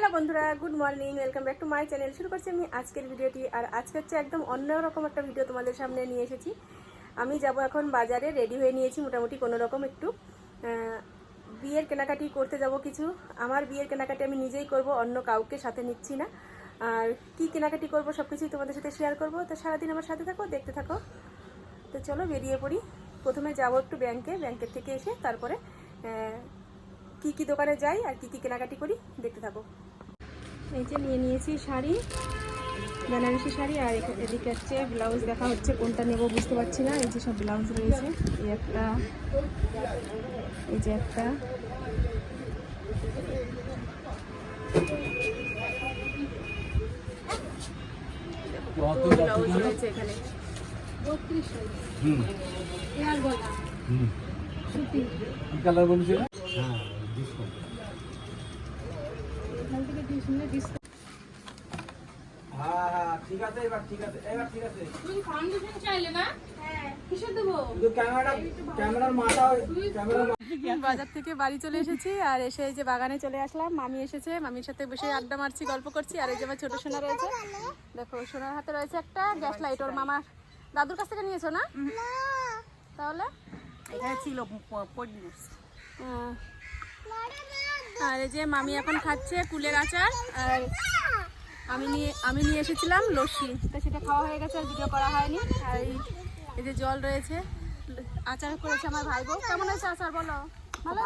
Hello বন্ধুরা, good morning, welcome back to my channel. শুরু করছি আমি আজকের ভিডিওটি। আর আজকে হচ্ছে একদম অন্যরকম একটা ভিডিও তোমাদের সামনে নিয়ে এসেছি। আমি যাব এখন বাজারে, রেডি হয়ে নিয়েছি মোটামুটি কোনো রকম একটু। বিয়ের কেনাকাটি করতে যাব কিছু। আমার বিয়ের কেনাকাটি আমি নিজেই করব, অন্য কাউকে সাথে নিচ্ছি না। আর কি কেনাকাটি করব সব কিছুই তোমাদের সাথে শেয়ার করব। তো সারাদিন আমার সাথে থাকো, দেখতে থাকো। তো চলো বেরিয়ে পড়ি। প্রথমে যাব একটু ব্যাংকে, ব্যাংকের থেকে এসে তারপরে কি কি দোকানে যাই আর কি কি কেনাকাটি করি, দেখতে থাকো। এই যে নিয়ে নিয়েছি শাড়ি বেনারসি শাড়ি আর এদিকে হচ্ছে ব্লাউজ দেখা হচ্ছে কোনটা নেব বুঝতে পারছি না এই যে সব ব্লাউজ রয়েছে এই একটা এই যে একটা। ব্লাউজ রয়েছে এখানে। হুম। হুম। কি কালার বলছিল? ডিসকাউন্ট হ্যাঁ ঠিক আছে এবার ঠিক আছে এবার ঠিক আছে। তুমি ফাউন্ডেশন চাইলে না? হ্যাঁ। কিসে দেবো? শুধু ক্যামেরা ক্যামেরার মাথা ক্যামেরা বাজার থেকে বাড়ি চলে এসেছি আর এসে এই যে বাগানে চলে আসলাম। মামি এসেছে মামির সাথে বসে আড্ডা মারছি গল্প করছি আর এই যে আমার ছোট সোনা রয়েছে। দেখো সোনার হাতে রয়েছে একটা গ্যাস লাইট ওর মামার। দাদুর কাছ থেকে নিয়েছো না? তাহলে? এখানে ছিল আর এই যে মামি এখন খাচ্ছে কুলের আচার আর আমি নিয়ে আমি নিয়ে এসেছিলাম লস্যি। তা সেটা খাওয়া হয়ে গেছে আর ভিডিও করা হয়নি। আর এই- যে জল রয়েছে আচার করেছে আমার ভাই বউ কেমন হয়েছে আচার বলো? ভালো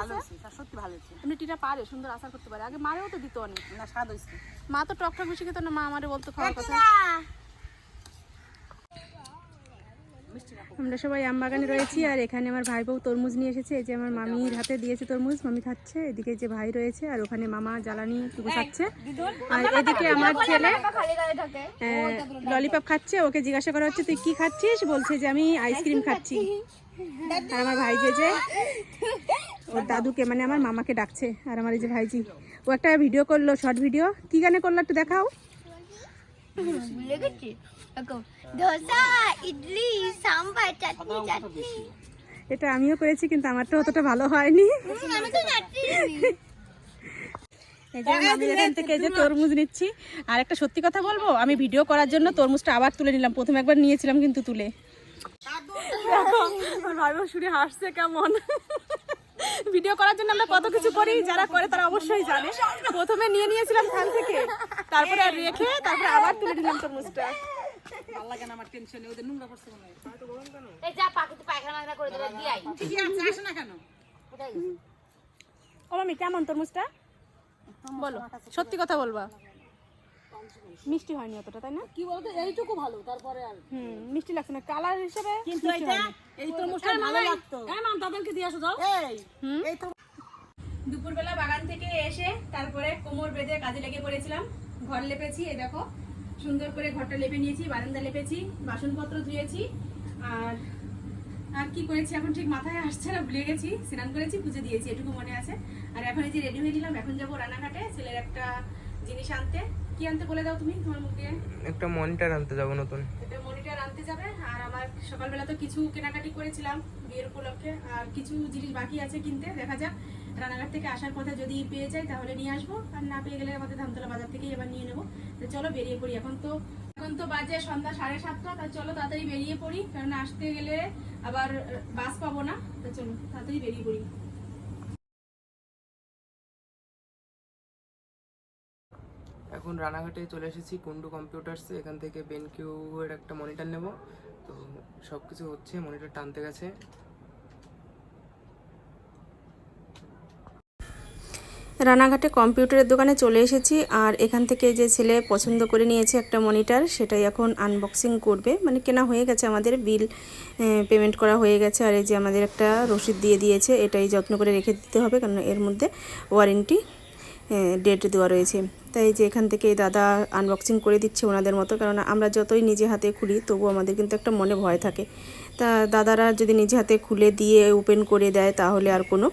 সত্যি ভালো এমনি টিটা পারে সুন্দর আচার করতে পারে। আগে মারেও তো দিত অনেক। না স্বাদ হয়েছে। মা তো টক টক বেশি খেত না মা আমারে বলতো খাওয়ার কথা। আমরা সবাই আম বাগানে রয়েছি আর এখানে আমার ভাই বউ তরমুজ নিয়ে এসেছে। এই যে আমার মামির হাতে দিয়েছে তরমুজ মামি খাচ্ছে। এদিকে যে ভাই রয়েছে আর ওখানে মামা জ্বালানি টুকু খাচ্ছে। আর এদিকে আমার ছেলে ললিপপ খাচ্ছে ওকে জিজ্ঞাসা করা হচ্ছে তুই কি খাচ্ছিস? বলছে যে আমি আইসক্রিম খাচ্ছি। আর আমার ভাই যে যে ওর দাদুকে মানে আমার মামাকে ডাকছে। আর আমার এই যে ভাইজি ও একটা ভিডিও করল শর্ট ভিডিও। কি গানে করল একটু দেখাও। ধোসা ইডলি সাম্বার চাটনি চাটনি। এটা আমিও করেছি কিন্তু আমারটা অতটা ভালো হয়নি। আমি তো আমি এখান থেকে যে তরমুজ নিচ্ছি। আর একটা সত্যি কথা বলব আমি ভিডিও করার জন্য তরমুজটা আবার তুলে নিলাম। প্রথমে একবার নিয়েছিলাম কিন্তু তুলে। আমার ভাই শুনে হাসছে কেমন। ভিডিও করার জন্য আমরা কত কিছু করি যারা করে তারা অবশ্যই জানে। প্রথমে নিয়ে নিয়েছিলাম থান থেকে তারপরে আর রেখে তারপরে আবার তুলে দিলাম তরমুজটা। ভালো লাগে না আমার টেনশনে ওদের নোংরা করছে মনে হয়। এই যা পাখিতে পায়খানা মায়খানা করে দেবে দিয়াই। ঠিকই আছে আসে না কেন? ও মামি কেমন তরমুজটা? বলো সত্যি কথা বলবা। মিষ্টি হয়নি অতটা তাই না? কি বলতো এইটুকু ভালো তারপরে আর হুম মিষ্টি লাগছে না। কালার হিসেবে কিন্তু এটা এই তরমুজটা ভালো লাগতো। এই মাম তাদেরকে দিয়ে আসো যাও। এই এই তো দুপুরবেলা বাগান থেকে এসে তারপরে কোমর বেঁধে কাজে লেগে পড়েছিলাম। ঘর লেপেছি এই দেখো। সুন্দর করে ঘরটা লেপে নিয়েছি বারান্দা লেপেছি বাসনপত্র ধুয়েছি আর আর কি করেছি এখন ঠিক মাথায় আসছে না ভুলে গেছি স্নান করেছি পুজো দিয়েছি এটুকু মনে আছে। আর এখন এই যে রেডি হয়ে নিলাম এখন যাব রানাঘাটে ছেলের একটা জিনিস আনতে। কি আনতে বলে দাও তুমি তোমার মুখ? দিয়ে একটা মনিটর আনতে যাব নতুন। এটা মনিটর আনতে যাবে আর আমার সকালবেলা তো কিছু কেনাকাটি করেছিলাম বিয়ের উপলক্ষে আর কিছু জিনিস বাকি আছে কিনতে দেখা যাক। রানাঘাট থেকে আসার পথে যদি পেয়ে যাই তাহলে নিয়ে আসব। আর না পেয়ে গেলে আমাদের ধামতলা বাজার থেকেই এবার নিয়ে নেব। তো চলো বেরিয়ে পড়ি। এখন তো এখন তো বাজে সন্ধ্যা সাড়ে সাতটা। তা চলো তাড়াতাড়ি বেরিয়ে পড়ি। কারণ আসতে গেলে আবার বাস পাবো না। তো চলো তাড়াতাড়ি বেরিয়ে পড়ি। এখন রানাঘাটে চলে এসেছি কুন্ডু কম্পিউটার্সে এখান থেকে বেনকিউ এর একটা মনিটর নেব। তো সব কিছু হচ্ছে, মনিটর টানতে গেছে। রানাঘাটে কম্পিউটারের দোকানে চলে এসেছি আর এখান থেকে যে ছেলে পছন্দ করে নিয়েছে একটা মনিটর, সেটাই এখন আনবক্সিং করবে। মানে কেনা হয়ে গেছে আমাদের, বিল পেমেন্ট করা হয়ে গেছে। আর এই যে আমাদের একটা রসিদ দিয়ে দিয়েছে, এটাই যত্ন করে রেখে দিতে হবে, কারণ এর মধ্যে ওয়ারেন্টি ডেট দেওয়া রয়েছে। তাই যে এখান থেকে দাদা আনবক্সিং করে দিচ্ছে ওনাদের মতো, কারণ আমরা যতই নিজে হাতে খুলি তবু আমাদের কিন্তু একটা মনে ভয় থাকে। তা দাদারা যদি নিজে হাতে খুলে দিয়ে ওপেন করে দেয়, তাহলে আর কোনো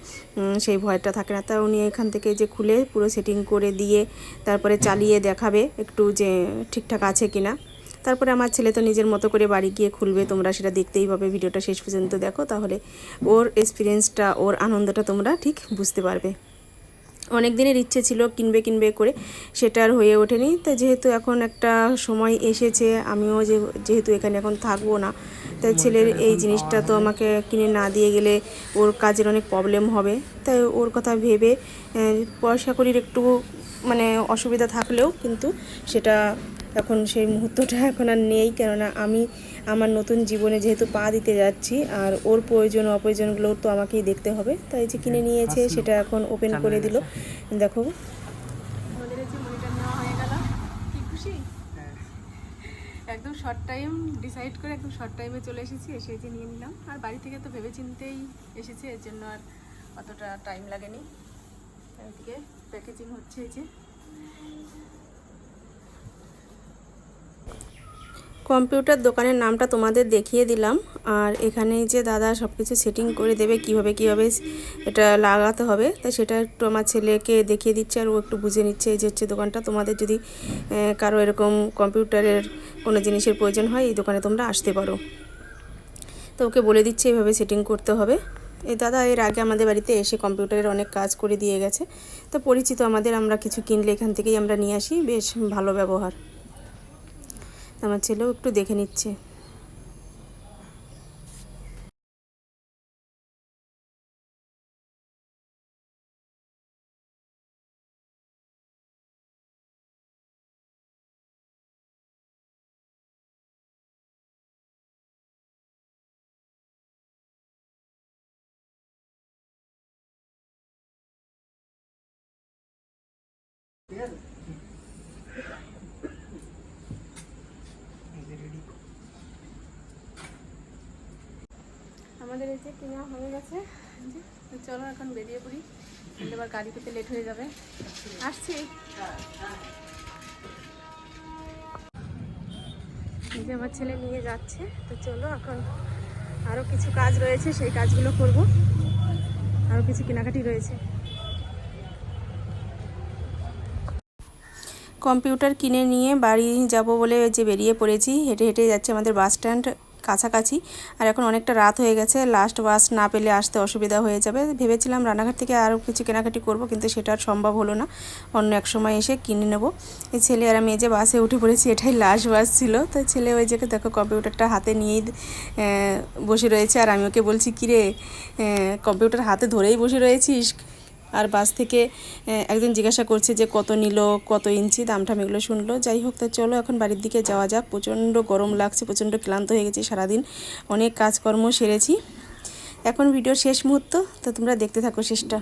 সেই ভয়টা থাকে না। তা উনি এখান থেকে যে খুলে পুরো সেটিং করে দিয়ে তারপরে চালিয়ে দেখাবে একটু যে ঠিকঠাক আছে কিনা। তারপরে আমার ছেলে তো নিজের মতো করে বাড়ি গিয়ে খুলবে, তোমরা সেটা দেখতেই পাবে ভিডিওটা শেষ পর্যন্ত। দেখো তাহলে ওর এক্সপিরিয়েন্সটা ওর আনন্দটা তোমরা ঠিক বুঝতে পারবে। অনেক দিনের ইচ্ছে ছিল কিনবে কিনবে করে সেটা আর হয়ে ওঠেনি। তো যেহেতু এখন একটা সময় এসেছে আমিও যে যেহেতু এখানে এখন থাকব না তাই ছেলের এই জিনিসটা তো আমাকে কিনে না দিয়ে গেলে ওর কাজের অনেক প্রবলেম হবে। তাই ওর কথা ভেবে পয়সা করির একটু মানে অসুবিধা থাকলেও কিন্তু সেটা এখন সেই মুহূর্তটা এখন আর নেই। কেননা আমি আমার নতুন জীবনে যেহেতু পা দিতে যাচ্ছি আর ওর প্রয়োজন অপ্রয়োজনগুলো তো আমাকেই দেখতে হবে। তাই যে কিনে নিয়েছে সেটা এখন ওপেন করে দিল। দেখো যে মনিটর নেওয়া হয়ে গেল। কি খুশি? একদম শর্ট টাইম ডিসাইড করে একদম শর্ট টাইমে চলে এসেছি এসে যে নিয়ে নিলাম। আর বাড়ি থেকে তো ভেবে চিন্তেই এসেছে এর জন্য আর অতটা টাইম লাগেনি। এদিকে প্যাকেজিং হচ্ছে এই যে। কম্পিউটার দোকানের নামটা তোমাদের দেখিয়ে দিলাম। আর এখানে যে দাদা সব কিছু সেটিং করে দেবে, কীভাবে কীভাবে এটা লাগাতে হবে তাই সেটা একটু আমার ছেলেকে দেখিয়ে দিচ্ছে আর ও একটু বুঝে নিচ্ছে। এই যে হচ্ছে দোকানটা, তোমাদের যদি কারও এরকম কম্পিউটারের কোনো জিনিসের প্রয়োজন হয়, এই দোকানে তোমরা আসতে পারো। তো ওকে বলে দিচ্ছে এভাবে সেটিং করতে হবে। এই দাদা এর আগে আমাদের বাড়িতে এসে কম্পিউটারের অনেক কাজ করে দিয়ে গেছে। তো পরিচিত আমাদের আমরা কিছু কিনলে এখান থেকেই আমরা নিয়ে আসি। বেশ ভালো ব্যবহার। আমার ছেলেও একটু দেখে নিচ্ছে। আমাদের এই যে কেনা হয়ে গেছে। চলো এখন বেরিয়ে পড়ি। এবার গাড়ি পেতে লেট হয়ে যাবে। আসছি। এই যে আমার ছেলে নিয়ে যাচ্ছে। তো চলো এখন আরও কিছু কাজ রয়েছে, সেই কাজগুলো করব। আরও কিছু কেনাকাটি রয়েছে। কম্পিউটার কিনে নিয়ে বাড়ি যাব বলে যে বেরিয়ে পড়েছি। হেঁটে হেঁটে যাচ্ছে আমাদের বাস স্ট্যান্ড। কাছাকাছি। আর এখন অনেকটা রাত হয়ে গেছে লাস্ট বাস না পেলে আসতে অসুবিধা হয়ে যাবে। ভেবেছিলাম রানাঘাট থেকে আরও কিছু কেনাকাটি করব, কিন্তু সেটা আর সম্ভব হলো না। অন্য এক সময় এসে কিনে নেব। এই ছেলে আর আমি যে বাসে উঠে পড়েছি, এটাই লাস্ট বাস ছিল। তো ছেলে ওই জায়গায় দেখো কম্পিউটারটা হাতে নিয়েই বসে রয়েছে। আর আমি ওকে বলছি, কিরে কম্পিউটার হাতে ধরেই বসে রয়েছিস? আর বাস থেকে একজন জিজ্ঞাসা করছে যে কত নিল, কত ইঞ্চি দামটা এগুলো শুনলো। যাই হোক, তা চলো এখন বাড়ির দিকে যাওয়া যাক। প্রচণ্ড গরম লাগছে, প্রচণ্ড ক্লান্ত হয়ে গেছি সারাদিন। অনেক কাজকর্ম সেরেছি। এখন ভিডিওর শেষ মুহূর্ত, তো তোমরা দেখতে থাকো শেষটা।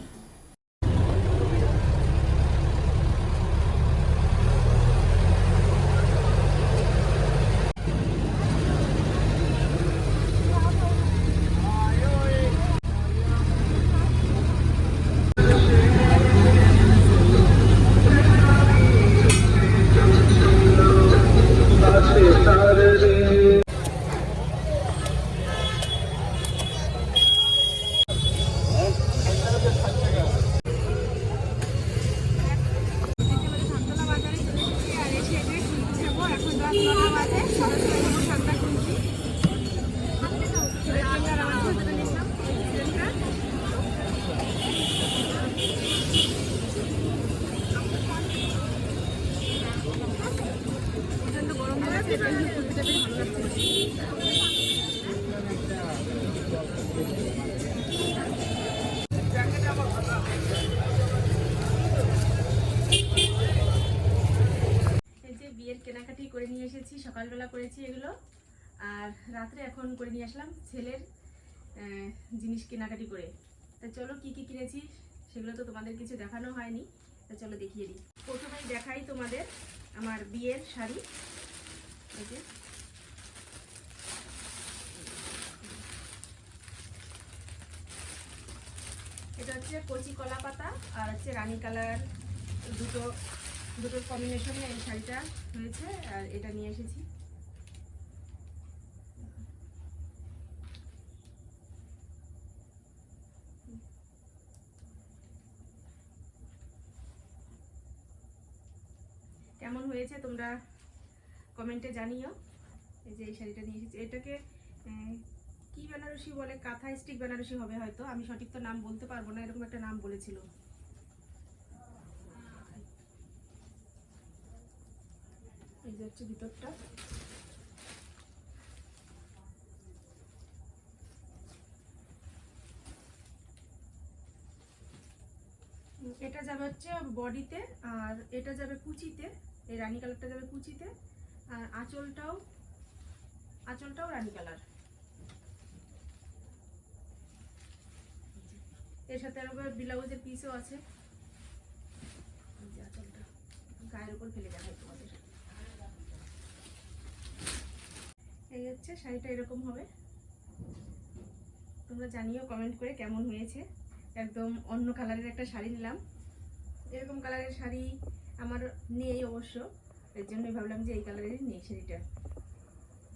এখন করে নিয়ে আসলাম ছেলের জিনিস কেনাকাটি করে। তা চলো কি কি কিনেছি সেগুলো তো তোমাদের কিছু দেখানো হয়নি। তা চলো দেখিয়ে দিই। প্রথমেই দেখাই তোমাদের আমার বিয়ের শাড়ি। এটা হচ্ছে কচি কলা পাতা আর হচ্ছে রানী কালার দুটো দুটোর কম্বিনেশনে এই শাড়িটা হয়েছে আর এটা নিয়ে এসেছি। কেমন হয়েছে তোমরা কমেন্টে জানিও। এই যে এই শাড়িটা নিয়ে এসেছি। এটাকে কি বেনারসি বলে? কাঁথা স্টিক বেনারসি হবে হয়তো। আমি সঠিক তো নাম বলতে পারব না, এরকম একটা নাম বলেছিল। এই যে হচ্ছে ভিতরটা। এটা যাবে হচ্ছে বডিতে আর এটা যাবে কুচিতে। এই রানী কালারটা যাবে কুচিতে, আর আঁচলটাও আঁচলটাও রানী কালার। এর সাথে আবার ব্লাউজের পিসও আছে। গায়ের উপর ফেলে দেখাই তোমাদের। এই হচ্ছে শাড়িটা এরকম হবে। তোমরা জানিও কমেন্ট করে কেমন হয়েছে। একদম অন্য কালারের একটা শাড়ি নিলাম। এরকম কালারের শাড়ি আমার নেই অবশ্য। এর জন্যই ভাবলাম যে এই কালারেরই নেই শাড়িটা।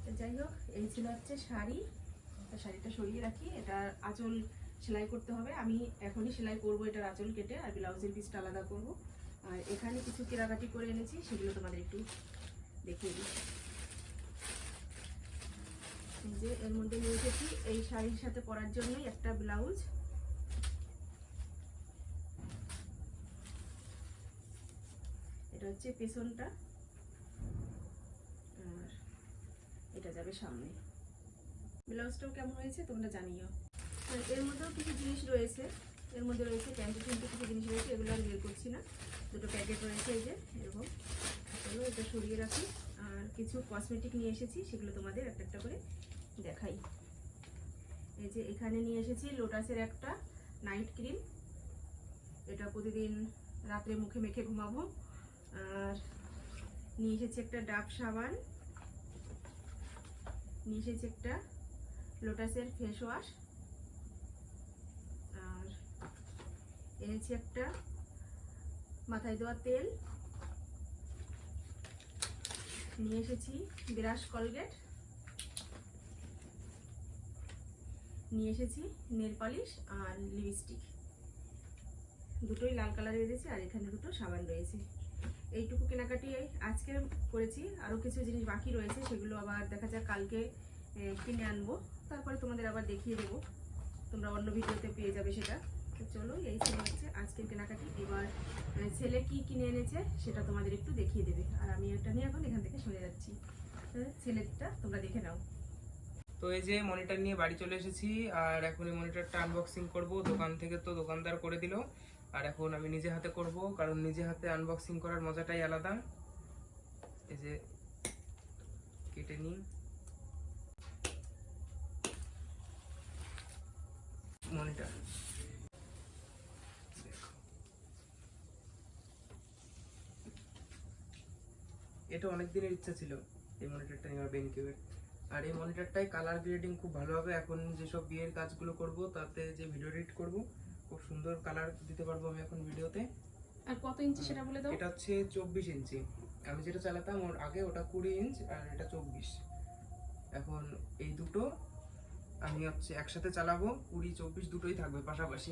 তো যাই হোক, এই ছিল হচ্ছে শাড়ি। শাড়িটা সরিয়ে রাখি। এটা আঁচল সেলাই করতে হবে। আমি এখনই সেলাই করব এটার আঁচল কেটে আর ব্লাউজের পিসটা আলাদা করব। আর এখানে কিছু কেনাকাটি করে এনেছি, সেগুলো তোমাদের একটু দেখিয়ে দিই। যে এর মধ্যে নিয়ে এসেছি। এই শাড়ির সাথে পরার জন্যই একটা ব্লাউজ। এটা হচ্ছে পেছনটা। আর এটা যাবে সামনে। ব্লাউজটাও কেমন হয়েছে তোমরা জানিও। এর মধ্যেও কিছু জিনিস রয়েছে। এর মধ্যে রয়েছে প্যান্টে প্যান্টে কিছু জিনিস রয়েছে, এগুলো আর বের করছি না। দুটো প্যাকেট রয়েছে এই যে, এরকম। চলো এটা সরিয়ে রাখি। আর কিছু কসমেটিক নিয়ে এসেছি, সেগুলো তোমাদের একটা একটা করে দেখাই। এই যে এখানে নিয়ে এসেছি লোটাসের একটা নাইট ক্রিম এটা প্রতিদিন রাত্রে মুখে মেখে ঘুমাবো। আর নিয়ে এসেছি একটা ডাব সাবান। নিয়ে এসেছি একটা লোটাসের ফেস ওয়াশ আর এনেছি একটা মাথায় দেওয়া তেল। নিয়ে এসেছি ব্রাশ কলগেট। নিয়ে এসেছি নেল পালিশ আর লিপস্টিক। দুটোই লাল কালারের এনেছি আর এখানে দুটো সাবান রয়েছে। এইটুকু কেনাকাটি আজকে করেছি। আরও কিছু জিনিস বাকি রয়েছে, সেগুলো আবার দেখা যাক কালকে কিনে আনব। তারপরে তোমাদের আবার দেখিয়ে দেবো। তোমরা অন্য ভিডিওতে পেয়ে যাবে সেটা। তো চলো, এই ছিল হচ্ছে আজকের কেনাকাটি। এবার ছেলে কি কিনে এনেছে সেটা তোমাদের একটু দেখিয়ে দেবে। আর আমি এটা নিয়ে এখন এখান থেকে সরে যাচ্ছি। ছেলেটা তোমরা দেখে নাও। তো এই যে মনিটর নিয়ে বাড়ি চলে এসেছি, আর এখন এই মনিটরটা আনবক্সিং করব। দোকান থেকে তো দোকানদার করে দিল। আর এখন আমি নিজে হাতে করব, কারণ নিজে হাতে আনবক্সিং করার মজাটাই আলাদা। এই যে কেটে নিই। মনিটর। এটা অনেক দিনের ইচ্ছা ছিল এই মনিটরটা নেওয়ার বেনকিউবের আর এই মনিটরটাই কালার গ্রেডিং খুব ভালো হবে। এখন যেসব বিয়ের কাজগুলো করব, তাতে যে ভিডিও এডিট করব খুব সুন্দর কালার দিতে পারব আমি এখন ভিডিওতে আর কত ইঞ্চি সেটা বলে দাও? এটা হচ্ছে চব্বিশ ইঞ্চি। আমি যেটা চালাতাম ওর আগে ওটা কুড়ি ইঞ্চ আর এটা চব্বিশ। এখন এই দুটো আমি হচ্ছে একসাথে চালাবো কুড়ি চব্বিশ দুটোই থাকবে পাশাপাশি।